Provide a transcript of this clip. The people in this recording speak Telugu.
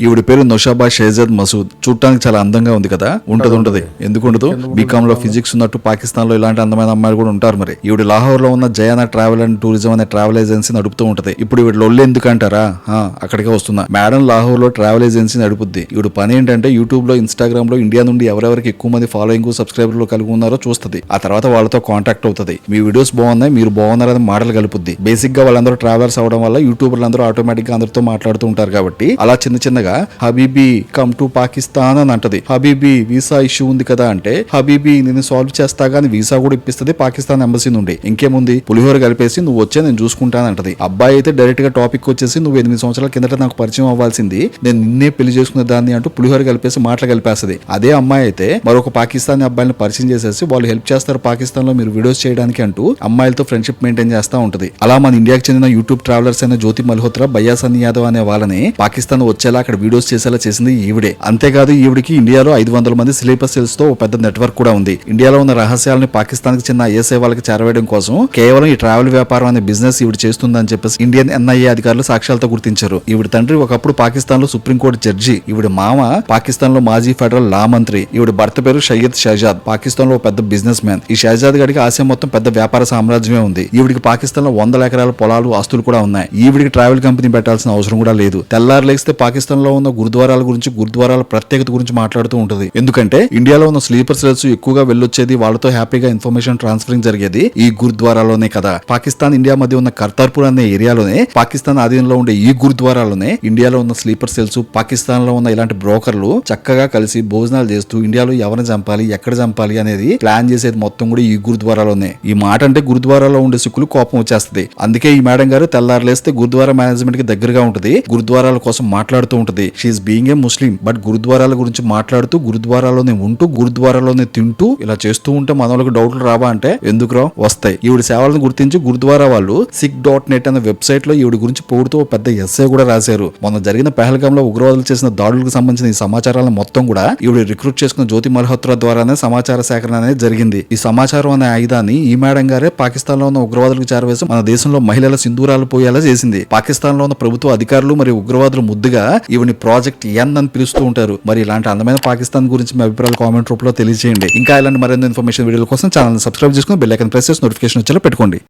ఈవిడ పేరు నొషాబా షేజద్ మసూద్. చూడటానికి చాలా అందంగా ఉంది కదా? ఉంటది ఉంటది. ఎందుకు ఉండదు? బీకామ్లో ఫిజిక్స్ ఉన్నట్టు పాకిస్తాన్లో ఇలాంటి అందమైన అమ్మాయిలు కూడా ఉంటారు మరి. ఈవిడ లాహోర్లో ఉన్న జయానా ట్రావెల్ అండ్ టూరిజం అనే ట్రావెల్ ఏజెన్సీ నడుపుతూ ఉంటది. ఇప్పుడు ఈవిడ లొల్లి ఎందుకు అంటారా? అక్కడికే వస్తున్నా. మేడం లాహోర్లో ట్రావెల్ ఏజెన్సీ నడుపుద్ది. ఈవిడ పని ఏంటంటే యూట్యూబ్లో ఇన్స్టాగ్రామ్లో ఇండియా నుండి ఎవరెవరికి ఎక్కువ మంది ఫాలోయింగ్ సబ్స్క్రైబర్లు కలిగి ఉన్నారో చూస్తది. ఆ తర్వాత వాళ్ళతో కాంటాక్ట్ అవుతుంది. మీ వీడియోస్ బాగున్నాయి మీరు బాగున్నారని మాటలు కలుపుద్ది. బేసిక్గా వాళ్ళందరూ ట్రావెలర్స్ అవడం వల్ల యూట్యూబర్లు అందరూ ఆటోమేటిక్గా అందరితో మాట్లాడుతూ ఉంటారు కాబట్టి అలా చిన్న చిన్నగా హబీబీ కమ్ టు పాకిస్తాన్ అని అంటది. హబీబీ వీసా ఇష్యూ ఉంది కదా అంటే హబీబీ నేను సాల్వ్ చేస్తా గానీ వీసా కూడా ఇప్పిస్తుంది పాకిస్తాన్ ఎంబసీ నుండి. ఇంకేముంది? పులిహోర కలిపేసి నువ్వు వచ్చే నేను చూసుకుంటాను అంటది. అబ్బాయి అయితే డైరెక్ట్గా టాపిక్ వచ్చేసి నువ్వు ఎనిమిది సంవత్సరాల కిందట నాకు పరిచయం అవ్వాల్సింది. నేను నిన్నే పెళ్ళి చేసుకునే దాన్ని అంటూ పులిహోర కలిపేసి మాటలు కలిపేస్తుంది. అదే అమ్మాయి అయితే మరొక పాకిస్తానీ అబ్బాయిని పరిచయం చేసేసి వాళ్ళు హెల్ప్ చేస్తారు పాకిస్తాన్లో మీరు వీడియోస్ చేయడానికి అంటూ అమ్మాయిలతో ఫ్రెండ్షిప్ మెయింటైన్ చేస్తా ఉంటది. అలా మన ఇండియాకి చెందిన యూట్యూబ్ ట్రావెలర్స్ అయిన జ్యోతి మల్హోత్రా బయ్యా యాదవ్ అనే వాళ్ళని పాకిస్తాన్ వచ్చేలా అక్కడ వీడియోస్ చేసేలా చేసింది ఈవిడే. అంతేకాదు ఈవిడికి ఇండియాలో ఐదు వందల మంది స్లీపర్ సెల్స్తో పెద్ద నెట్వర్క్ కూడా ఉంది. ఇండియాలో ఉన్న రహస్యాలను పాకిస్తాన్కి చిన్న ఐఎస్ఐ వాళ్ళకి చేరవేయడం కోసం కేవలం ఈ ట్రావెల్ వ్యాపారం అనే బిజినెస్ ఈవిడ చేస్తుందని చెప్పేసి ఇండియన్ ఎన్ఐఏ అధికారులు సాక్ష్యాలతో గుర్తించారు. ఈవిడ తండ్రి ఒకప్పుడు పాకిస్తాన్లో సుప్రీంకోర్టు జడ్జి ఈవిడ మామ పాకిస్తాన్లో మాజీ ఫెడరల్ లా మంత్రి ఈవిడ భర్త పేరు సయ్యద్ షహజాద్ పాకిస్తాన్లో పెద్ద బిజినెస్ మ్యాన్. ఈ షహజాద్ గడికి ఆసియా మొత్తం పెద్ద వ్యాపార సామ్రాజ్యమే ఉంది. ఈవిడికి పాకిస్తాన్లో వందల ఎకరాల పొలాలు ఆస్తులు కూడా ఉన్నాయి. ఈవిడికి ట్రావెల్ కంపెనీ పెట్టాల్సిన అవసరం కూడా లేదు. తెల్లారు లేస్తే పాకిస్తాన్ లో ఉన్న గురుద్వారాల గురించి గురుద్వారాల ప్రత్యేకత గురించి మాట్లాడుతూ ఉంటుంది. ఎందుకంటే ఇండియాలో ఉన్న స్లీపర్ సెల్స్ ఎక్కువగా వెళ్ళొచ్చేది వాళ్ళతో హ్యాపీగా ఇన్ఫర్మేషన్ ట్రాన్స్ఫరింగ్ జరిగేది ఈ గురుద్వారాలోనే కదా. పాకిస్తాన్ ఇండియా మధ్య ఉన్న కర్తార్పూర్ అనే ఏరియాలోనే పాకిస్తాన్ ఆధీనంలో ఉండే ఈ గురుద్వారాలోనే ఇండియాలో ఉన్న స్లీపర్ సెల్స్ పాకిస్తాన్లో ఉన్న ఇలాంటి బ్రోకర్లు చక్కగా కలిసి భోజనాలు చేస్తూ ఇండియాలో ఎవరిని చంపాలి ఎక్కడ చంపాలి అనేది ప్లాన్ చేసేది మొత్తం కూడా ఈ గురుద్వారాలోనే. ఈ మాట అంటే గురుద్వారాలో ఉండే సిక్కులు కోపం వచ్చేస్తుంది. అందుకే ఈ మేడం గారు తెల్లారులేస్తే గురుద్వారా మేనేజ్మెంట్కి దగ్గరగా ఉంటుంది గురుద్వారాల కోసం మాట్లాడుతూ ఉంటుంది. She being a Muslim but గురుద్వారాల గురించి మాట్లాడుతూ గురుద్వారాలోనే ఉంటూ గురుద్వారాలోనే తింటూ ఇలా చేస్తూ ఉంటే మనోళ్ళకి డౌట్లు రావా అంటే ఎందుకురా? వస్తాయి. ఈవిడ సేవలను గుర్తించి గురుద్వారా వాళ్ళు సిక్ డాట్ నెట్ అనే వెబ్సైట్లో ఈవిడ గురించి పోడుతూ పెద్ద ఎస్ఏ కూడా రాశారు. మొన్న జరిగిన పహల్గామ్లో ఉగ్రవాదులు చేసిన దాడులకు సంబంధించిన ఈ సమాచారాలను మొత్తం కూడా ఈవిడ రిక్రూట్ చేసుకున్న జ్యోతి మల్హోత్రా ద్వారానే సమాచార సేకరణ అనేది జరిగింది. ఈ సమాచారం అనే ఆయుధాన్ని ఈ మేడం గారే పాకిస్తాన్లో ఉన్న ఉగ్రవాదులకు చేరవేసి మన దేశంలో మహిళల సింధూరాలు పోయేలా చేసింది. పాకిస్తాన్లో ఉన్న ప్రభుత్వ అధికారులు మరియు ఉగ్రవాదులు ముద్దుగా దేవుని ప్రాజెక్ట్ ఎన్ అని పిలుస్తూ ఉంటారు. మరి ఇలాంటి అందమైన పాకిస్తాన్ గురించి మీ అభిప్రాయాలు కామెంట్ రూపంలో తెలియజేయండి. ఇంకా ఇలాంటి మరిన్ని ఇన్ఫర్మేషన్ వీడియోల కోసం ఛానల్ సబ్స్క్రైబ్ చేసుకుని బెల్ ఐకన్ ప్రెస్ చేసి నోటిఫికేషన్ వచ్చేలా పెట్టుకోండి.